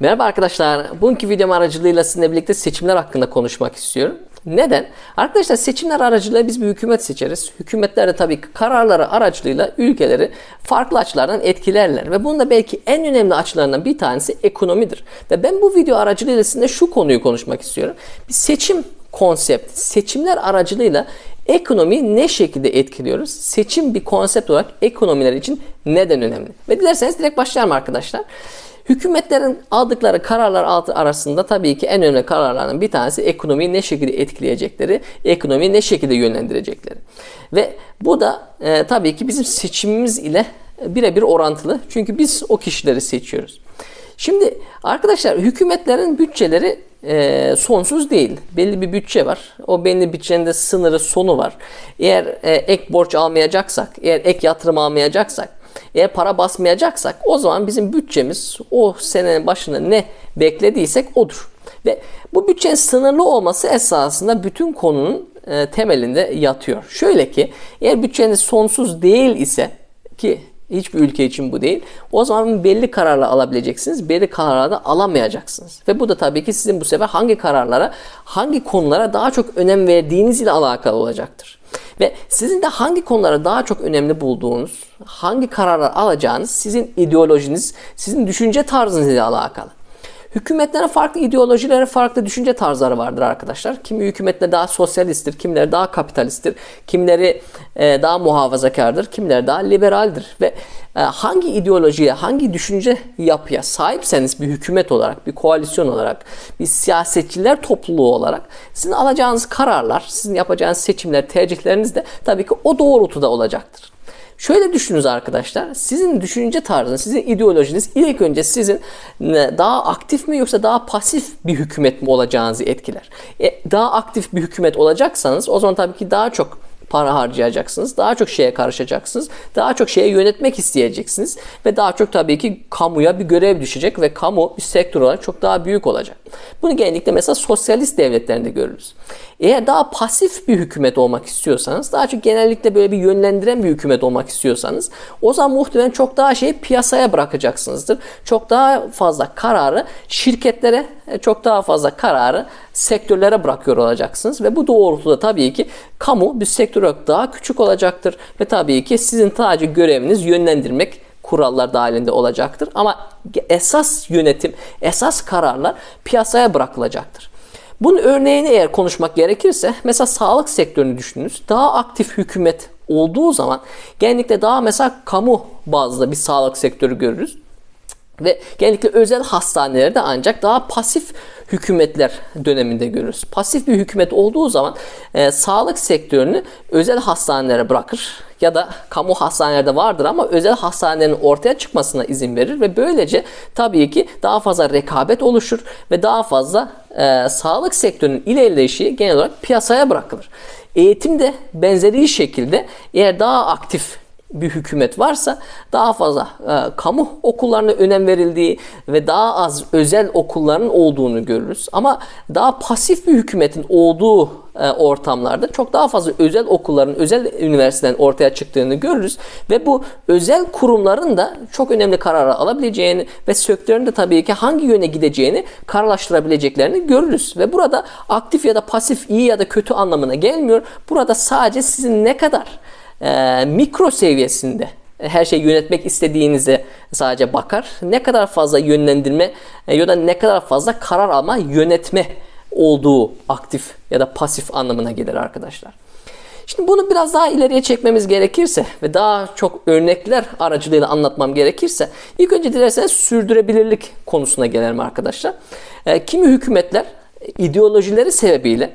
Merhaba arkadaşlar. Bugünkü videom aracılığıyla sizinle birlikte seçimler hakkında konuşmak istiyorum. Neden? Arkadaşlar seçimler aracılığıyla biz bir hükümet seçeriz. Hükümetler de tabii ki kararları aracılığıyla ülkeleri farklı açılardan etkilerler. Ve bunun da belki en önemli açılarından bir tanesi ekonomidir. Ve ben bu video aracılığıyla sizinle şu konuyu konuşmak istiyorum. Bir seçim konsept, seçimler aracılığıyla ekonomiyi ne şekilde etkiliyoruz? Seçim bir konsept olarak ekonomiler için neden önemli? Ve dilerseniz direkt başlayalım arkadaşlar. Hükümetlerin aldıkları kararlar arasında tabii ki en önemli kararlardan bir tanesi ekonomiyi ne şekilde etkileyecekleri, ekonomiyi ne şekilde yönlendirecekleri. Ve bu da e, tabii ki bizim seçimimiz ile birebir orantılı. Çünkü biz o kişileri seçiyoruz. Şimdi arkadaşlar hükümetlerin bütçeleri e, sonsuz değil. Belli bir bütçe var. O belli bütçenin de sınırı sonu var. Eğer e, ek borç almayacaksak, eğer ek yatırım almayacaksak, eğer para basmayacaksak o zaman bizim bütçemiz o senenin başında ne beklediysek odur. Ve bu bütçenin sınırlı olması esasında bütün konunun e, temelinde yatıyor. Şöyle ki eğer bütçeniz sonsuz değil ise ki hiçbir ülke için bu değil. O zaman belli kararlar alabileceksiniz, belli kararlar da alamayacaksınız. Ve bu da tabii ki sizin bu sefer hangi kararlara, hangi konulara daha çok önem verdiğiniz ile alakalı olacaktır. Ve sizin de hangi konulara daha çok önemli bulduğunuz, hangi kararlar alacağınız sizin ideolojiniz, sizin düşünce tarzınız ile alakalı. Hükümetlerin farklı ideolojilere, farklı düşünce tarzları vardır arkadaşlar. Kimi hükümetler daha sosyalisttir, kimileri daha kapitalisttir, kimileri e, daha muhafazakardır, kimileri daha liberaldir. Ve e, hangi ideolojiye, hangi düşünce yapıya sahipseniz bir hükümet olarak, bir koalisyon olarak, bir siyasetçiler topluluğu olarak sizin alacağınız kararlar, sizin yapacağınız seçimler, tercihleriniz de tabii ki o doğrultuda olacaktır. Şöyle düşününüz arkadaşlar. Sizin düşünce tarzınız, sizin ideolojiniz ilk önce sizin daha aktif mi yoksa daha pasif bir hükümet mi olacağınızı etkiler. E, daha aktif bir hükümet olacaksanız o zaman tabii ki daha çok para harcayacaksınız. Daha çok şeye karışacaksınız. Daha çok şeye yönetmek isteyeceksiniz. Ve daha çok tabii ki kamuya bir görev düşecek ve kamu bir sektör olarak çok daha büyük olacak. Bunu genellikle mesela sosyalist devletlerinde görürüz. Eğer daha pasif bir hükümet olmak istiyorsanız, daha çok genellikle böyle bir yönlendiren bir hükümet olmak istiyorsanız o zaman muhtemelen çok daha şeyi piyasaya bırakacaksınızdır. Çok daha fazla kararı şirketlere, çok daha fazla kararı sektörlere bırakıyor olacaksınız ve bu doğrultuda tabii ki kamu bir sektör olarak daha küçük olacaktır ve tabii ki sizin sadece göreviniz yönlendirmek kurallar dahilinde olacaktır. Ama esas yönetim, esas kararlar piyasaya bırakılacaktır. Bunun örneğini eğer konuşmak gerekirse mesela sağlık sektörünü düşününüz. Daha aktif hükümet olduğu zaman genellikle daha mesela kamu bazlı bir sağlık sektörü görürüz. Ve genellikle özel hastanelerde ancak daha pasif hükümetler döneminde görürüz. Pasif bir hükümet olduğu zaman e, sağlık sektörünü özel hastanelere bırakır ya da kamu hastanelerde vardır ama özel hastanelerin ortaya çıkmasına izin verir ve böylece tabii ki daha fazla rekabet oluşur ve daha fazla e, sağlık sektörünün ilerleyişi genel olarak piyasaya bırakılır. Eğitim de benzeri şekilde eğer daha aktif bir hükümet varsa daha fazla e, kamu okullarına önem verildiği ve daha az özel okulların olduğunu görürüz. Ama daha pasif bir hükümetin olduğu e, ortamlarda çok daha fazla özel okulların, özel üniversitelerin ortaya çıktığını görürüz. Ve bu özel kurumların da çok önemli kararlar alabileceğini ve sektörün de tabii ki hangi yöne gideceğini kararlaştırabileceklerini görürüz. Ve burada aktif ya da pasif iyi ya da kötü anlamına gelmiyor. Burada sadece sizin ne kadar e, mikro seviyesinde her şeyi yönetmek istediğinize sadece bakar. Ne kadar fazla yönlendirme e, ya da ne kadar fazla karar alma, yönetme olduğu aktif ya da pasif anlamına gelir arkadaşlar. Şimdi bunu biraz daha ileriye çekmemiz gerekirse ve daha çok örnekler aracılığıyla anlatmam gerekirse ilk önce dilerseniz sürdürülebilirlik konusuna gelelim arkadaşlar. E, kimi hükümetler ideolojileri sebebiyle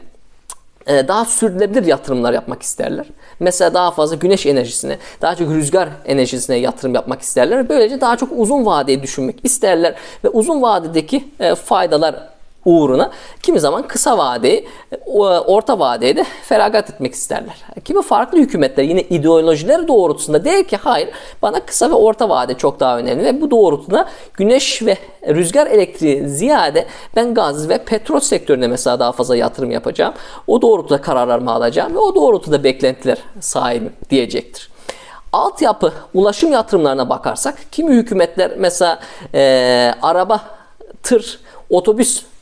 daha sürdürülebilir yatırımlar yapmak isterler. Mesela daha fazla güneş enerjisine, daha çok rüzgar enerjisine yatırım yapmak isterler. Böylece daha çok uzun vadeyi düşünmek isterler ve uzun vadedeki e, faydalar uğruna kimi zaman kısa vadeyi, orta vadeyi de feragat etmek isterler. Kimi farklı hükümetler yine ideolojileri doğrultusunda der ki hayır bana kısa ve orta vade çok daha önemli ve bu doğrultuda güneş ve rüzgar elektriği ziyade ben gaz ve petrol sektörüne mesela daha fazla yatırım yapacağım. O doğrultuda kararlarımı alacağım ve o doğrultuda beklentiler sahibim diyecektir altyapı, ulaşım yatırımlarına bakarsak kimi hükümetler mesela e, araba tır, otobüs e,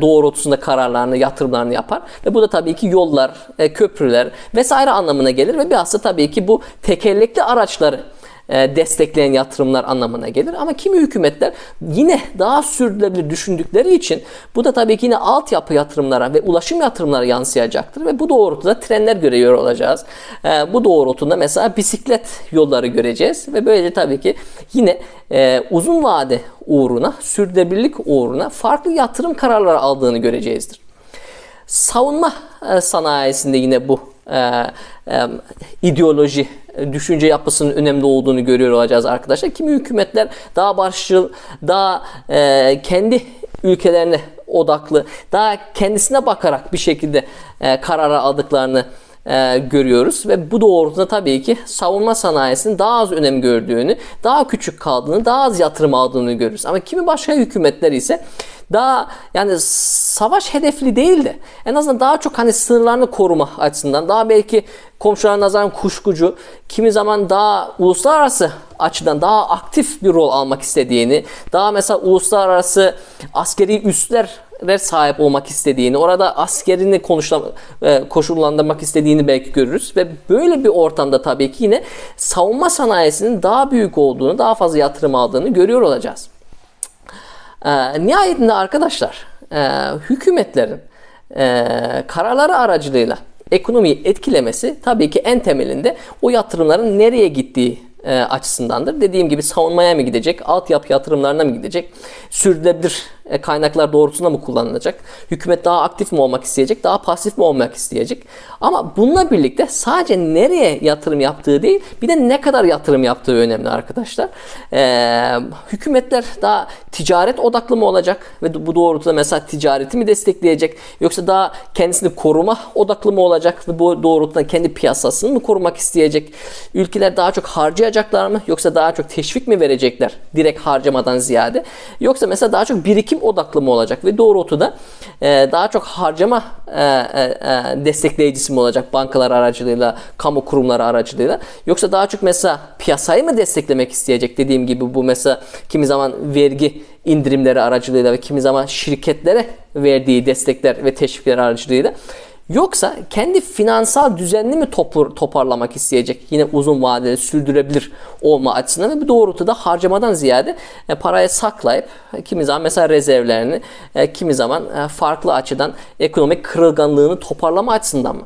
doğrultusunda kararlarını, yatırımlarını yapar. Ve bu da tabii ki yollar, e, köprüler vesaire anlamına gelir ve bilhassa tabii ki bu tekerlekli araçları e, destekleyen yatırımlar anlamına gelir. Ama kimi hükümetler yine daha sürdürülebilir düşündükleri için bu da tabii ki yine altyapı yatırımlara ve ulaşım yatırımlara yansıyacaktır ve bu doğrultuda trenler görüyor olacağız. E, bu doğrultuda mesela bisiklet yolları göreceğiz ve böylece tabii ki yine e, uzun vade uğruna, sürdürülebilirlik uğruna farklı yatırım kararları aldığını göreceğizdir. Savunma sanayisinde yine bu e, e, ideoloji, düşünce yapısının önemli olduğunu görüyor olacağız arkadaşlar. Kimi hükümetler daha barışçıl, daha e, kendi ülkelerine odaklı, daha kendisine bakarak bir şekilde e, karara aldıklarını e, görüyoruz ve bu doğrultuda tabii ki savunma sanayisinin daha az önem gördüğünü, daha küçük kaldığını, daha az yatırım aldığını görürüz. Ama kimi başka hükümetler ise daha yani savaş hedefli değil de en azından daha çok hani sınırlarını koruma açısından daha belki komşularına nazaran kuşkucu, kimi zaman daha uluslararası açıdan daha aktif bir rol almak istediğini, daha mesela uluslararası askeri üsler sahip olmak istediğini, orada askerini konuşla, e, koşullandırmak istediğini belki görürüz ve böyle bir ortamda tabii ki yine savunma sanayisinin daha büyük olduğunu, daha fazla yatırım aldığını görüyor olacağız. E, nihayetinde arkadaşlar e, hükümetlerin e, kararları aracılığıyla ekonomiyi etkilemesi tabii ki en temelinde o yatırımların nereye gittiği e, açısındandır. Dediğim gibi savunmaya mı gidecek, altyapı yatırımlarına mı gidecek, sürdürülebilir kaynaklar doğrultusunda mı kullanılacak, hükümet daha aktif mi olmak isteyecek, daha pasif mi olmak isteyecek. Ama bununla birlikte sadece nereye yatırım yaptığı değil, bir de ne kadar yatırım yaptığı önemli arkadaşlar. E, hükümetler daha ticaret odaklı mı olacak ve bu doğrultuda mesela ticareti mi destekleyecek, yoksa daha kendisini koruma odaklı mı olacak ve bu doğrultuda kendi piyasasını mı korumak isteyecek? Ülkeler daha çok harcayacak harcayacaklar mı yoksa daha çok teşvik mi verecekler direkt harcamadan ziyade yoksa mesela daha çok birikim odaklı mı olacak? Ve doğrultuda e, daha çok harcama e, e, e, destekleyicisi mi olacak bankalar aracılığıyla kamu kurumları aracılığıyla? Yoksa daha çok mesela piyasayı mı desteklemek isteyecek? Dediğim gibi bu mesela kimi zaman vergi indirimleri aracılığıyla ve kimi zaman şirketlere verdiği destekler ve teşvikler aracılığıyla Yoksa kendi finansal düzenini mi topur, toparlamak isteyecek? Yine uzun vadeli sürdürebilir olma açısından ve bu doğrultuda harcamadan ziyade e, parayı saklayıp e, kimi zaman mesela rezervlerini e, kimi zaman e, farklı açıdan ekonomik kırılganlığını toparlama açısından mı?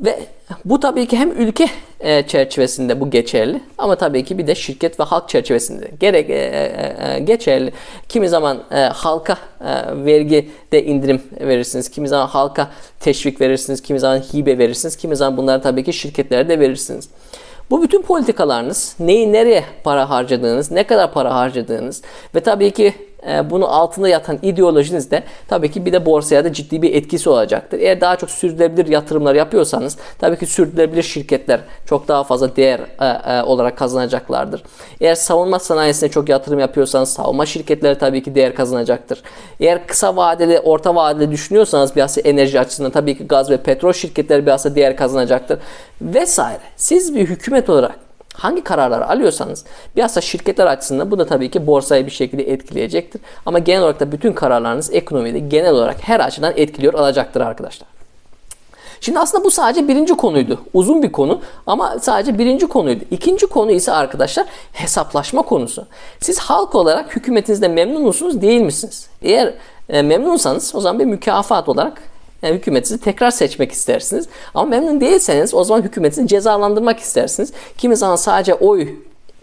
Ve bu tabii ki hem ülke e, çerçevesinde bu geçerli ama tabii ki bir de şirket ve halk çerçevesinde gerek e, e, geçerli. Kimi zaman halka vergi de indirim verirsiniz, kimi zaman halka teşvik verirsiniz, kimi zaman hibe verirsiniz, kimi zaman bunları tabii ki şirketlere de verirsiniz. Bu bütün politikalarınız, neyi nereye para harcadığınız, ne kadar para harcadığınız ve tabii ki e, bunun altında yatan ideolojiniz de tabii ki bir de borsaya da ciddi bir etkisi olacaktır. Eğer daha çok sürdürülebilir yatırımlar yapıyorsanız tabii ki sürdürülebilir şirketler çok daha fazla değer e, e, olarak kazanacaklardır. Eğer savunma sanayisine çok yatırım yapıyorsanız savunma şirketleri tabii ki değer kazanacaktır. Eğer kısa vadeli, orta vadeli düşünüyorsanız biraz enerji açısından tabii ki gaz ve petrol şirketleri biraz değer kazanacaktır vesaire. Siz bir hükümet olarak Hangi kararları alıyorsanız bilhassa şirketler açısından bu da tabii ki borsayı bir şekilde etkileyecektir. Ama genel olarak da bütün kararlarınız ekonomide genel olarak her açıdan etkiliyor olacaktır arkadaşlar. Şimdi aslında bu sadece birinci konuydu. Uzun bir konu ama sadece birinci konuydu. İkinci konu ise arkadaşlar hesaplaşma konusu. Siz halk olarak hükümetinizde memnun musunuz değil misiniz? Eğer e, memnunsanız o zaman bir mükafat olarak yani hükümetinizi tekrar seçmek istersiniz. Ama memnun değilseniz o zaman hükümetinizi cezalandırmak istersiniz. Kimi zaman sadece oy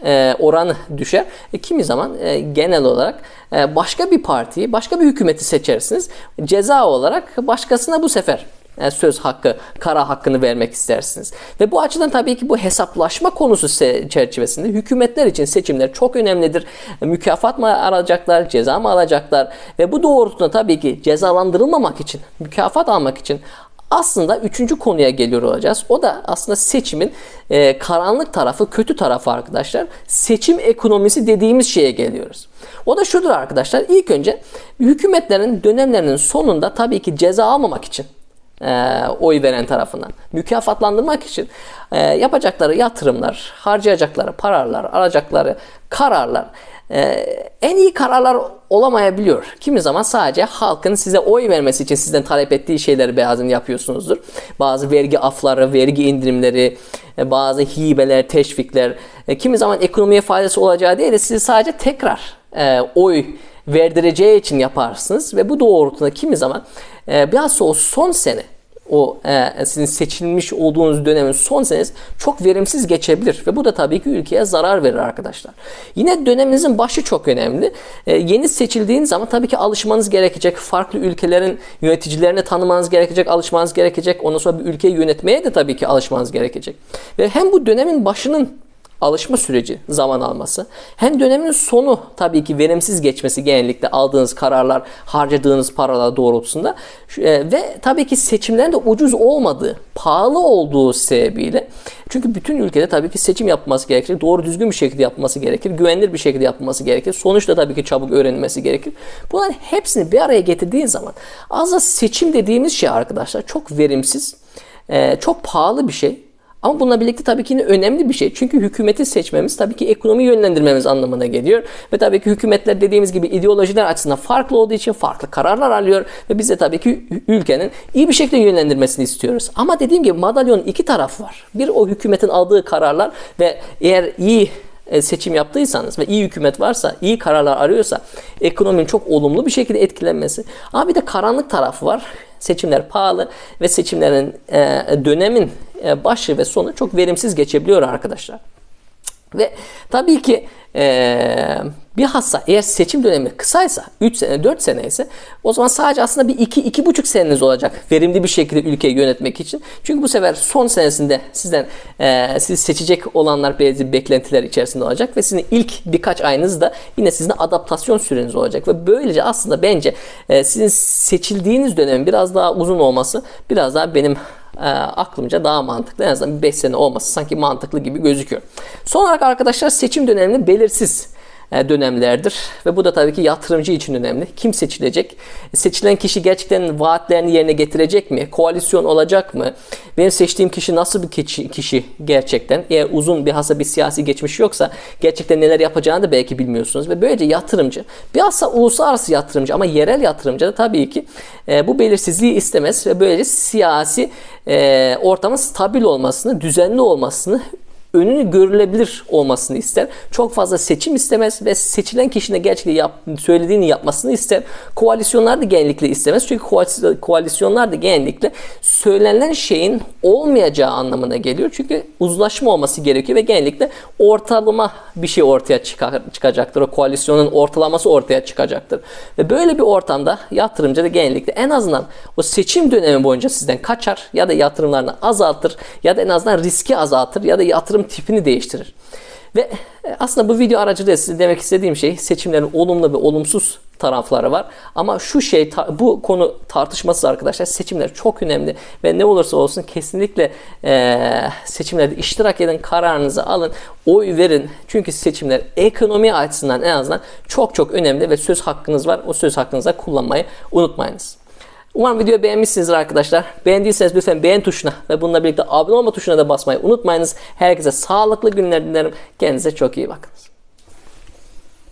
e, oranı düşer. E, kimi zaman e, genel olarak e, başka bir partiyi, başka bir hükümeti seçersiniz. Ceza olarak başkasına bu sefer e, söz hakkı, kara hakkını vermek istersiniz. Ve bu açıdan tabii ki bu hesaplaşma konusu çerçevesinde hükümetler için seçimler çok önemlidir. Mükafat mı alacaklar, ceza mı alacaklar ve bu doğrultuda tabii ki cezalandırılmamak için, mükafat almak için aslında üçüncü konuya geliyor olacağız. O da aslında seçimin e, karanlık tarafı, kötü tarafı arkadaşlar. Seçim ekonomisi dediğimiz şeye geliyoruz. O da şudur arkadaşlar. İlk önce hükümetlerin dönemlerinin sonunda tabii ki ceza almamak için e, oy veren tarafından mükafatlandırmak için e, yapacakları yatırımlar, harcayacakları paralar, alacakları kararlar e, en iyi kararlar olamayabiliyor. Kimi zaman sadece halkın size oy vermesi için sizden talep ettiği şeyleri bazen yapıyorsunuzdur. Bazı vergi afları, vergi indirimleri, e, bazı hibeler, teşvikler, e, kimi zaman ekonomiye faydası olacağı değil de sizi sadece tekrar e, oy verdireceği için yaparsınız ve bu doğrultuda kimi zaman e, bilhassa o son sene o e, sizin seçilmiş olduğunuz dönemin son senesi çok verimsiz geçebilir ve bu da tabii ki ülkeye zarar verir arkadaşlar. Yine döneminizin başı çok önemli. E, yeni seçildiğiniz zaman tabii ki alışmanız gerekecek. Farklı ülkelerin yöneticilerini tanımanız gerekecek, alışmanız gerekecek. Ondan sonra bir ülkeyi yönetmeye de tabii ki alışmanız gerekecek. Ve hem bu dönemin başının alışma süreci zaman alması hem dönemin sonu tabii ki verimsiz geçmesi genellikle aldığınız kararlar harcadığınız paralar doğrultusunda e, ve tabii ki seçimlerin de ucuz olmadığı pahalı olduğu sebebiyle çünkü bütün ülkede tabii ki seçim yapılması gerekir. Doğru düzgün bir şekilde yapılması gerekir. Güvenilir bir şekilde yapılması gerekir. Sonuçta tabii ki çabuk öğrenilmesi gerekir. Bunların hepsini bir araya getirdiğin zaman az da seçim dediğimiz şey arkadaşlar çok verimsiz, e, çok pahalı bir şey ama bununla birlikte tabii ki önemli bir şey. Çünkü hükümeti seçmemiz tabii ki ekonomi yönlendirmemiz anlamına geliyor. Ve tabii ki hükümetler dediğimiz gibi ideolojiler açısından farklı olduğu için farklı kararlar alıyor. Ve biz de tabii ki ülkenin iyi bir şekilde yönlendirmesini istiyoruz. Ama dediğim gibi madalyonun iki tarafı var. Bir o hükümetin aldığı kararlar ve eğer iyi e, seçim yaptıysanız ve iyi hükümet varsa, iyi kararlar arıyorsa ekonominin çok olumlu bir şekilde etkilenmesi. Ama bir de karanlık tarafı var. Seçimler pahalı ve seçimlerin e, dönemin başı ve sonu çok verimsiz geçebiliyor arkadaşlar. Ve tabii ki ee, bilhassa eğer seçim dönemi kısaysa 3 sene 4 sene ise o zaman sadece aslında bir 2 iki, 2,5 seneniz olacak verimli bir şekilde ülkeyi yönetmek için. Çünkü bu sefer son senesinde sizden e, siz seçecek olanlar belirli beklentiler içerisinde olacak ve sizin ilk birkaç ayınız da yine sizin adaptasyon süreniz olacak ve böylece aslında bence e, sizin seçildiğiniz dönemin biraz daha uzun olması biraz daha benim e, aklımca daha mantıklı. En azından 5 sene olması sanki mantıklı gibi gözüküyor. Son olarak arkadaşlar seçim dönemini belirsiz dönemlerdir. Ve bu da tabii ki yatırımcı için önemli. Kim seçilecek? Seçilen kişi gerçekten vaatlerini yerine getirecek mi? Koalisyon olacak mı? Benim seçtiğim kişi nasıl bir kişi, gerçekten? Eğer uzun bir hasa bir siyasi geçmiş yoksa gerçekten neler yapacağını da belki bilmiyorsunuz. Ve böylece yatırımcı, bilhassa uluslararası yatırımcı ama yerel yatırımcı da tabii ki e, bu belirsizliği istemez ve böylece siyasi e, ortamın stabil olmasını, düzenli olmasını önünü görülebilir olmasını ister. Çok fazla seçim istemez ve seçilen kişinin gerçekten yap, söylediğini yapmasını ister. Koalisyonlar da genellikle istemez. Çünkü koalisyonlar da genellikle söylenen şeyin olmayacağı anlamına geliyor. Çünkü uzlaşma olması gerekiyor ve genellikle ortalama bir şey ortaya çıkacaktır. O koalisyonun ortalaması ortaya çıkacaktır. Ve böyle bir ortamda yatırımcı da genellikle en azından o seçim dönemi boyunca sizden kaçar ya da yatırımlarını azaltır ya da en azından riski azaltır ya da yatırım yatırım tipini değiştirir. Ve e, aslında bu video aracılığıyla size demek istediğim şey seçimlerin olumlu ve olumsuz tarafları var. Ama şu şey bu konu tartışmasız arkadaşlar. Seçimler çok önemli ve ne olursa olsun kesinlikle e, seçimlerde iştirak edin, kararınızı alın, oy verin. Çünkü seçimler ekonomi açısından en azından çok çok önemli ve söz hakkınız var. O söz hakkınızı kullanmayı unutmayınız. Umarım videoyu beğenmişsinizdir arkadaşlar. Beğendiyseniz lütfen beğen tuşuna ve bununla birlikte abone olma tuşuna da basmayı unutmayınız. Herkese sağlıklı günler dilerim. Kendinize çok iyi bakın.